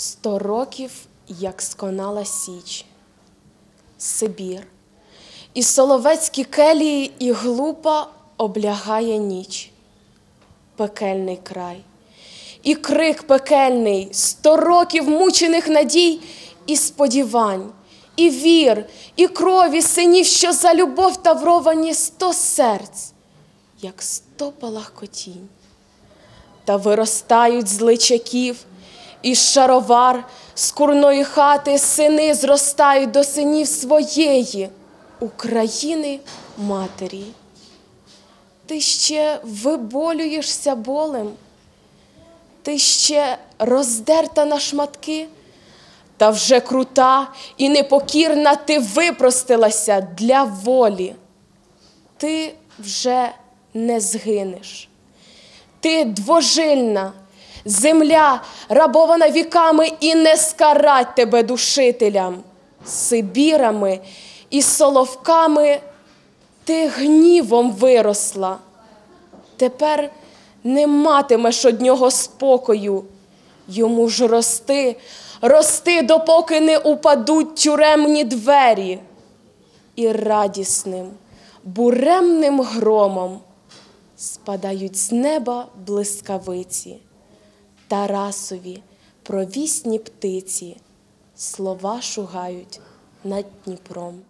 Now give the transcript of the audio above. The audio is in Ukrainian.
Сто років, як сконала січ, Сибір, і соловецькі келії, і глупа облягає ніч, пекельний край, і крик пекельний, сто років мучених надій і сподівань, і вір, і крові синів, що за любов тавровані сто серць, як сто палахкотінь та виростають з личаків, і шаровар з курної хати сини зростають до синів своєї України матері. Ти ще виболюєшся болем, ти ще роздерта на шматки, та вже крута і непокірна ти випростилася для волі. Ти вже не згинеш. Ти двожильна, земля, рабована віками, і не скарать тебе душителям, Сибірами і соловками ти гнівом виросла. Тепер не матимеш однього спокою. Йому ж рости, рости, допоки не упадуть тюремні двері. І радісним, буремним громом спадають з неба блискавиці, Тарасові провісні птиці, слова шугають над Дніпром.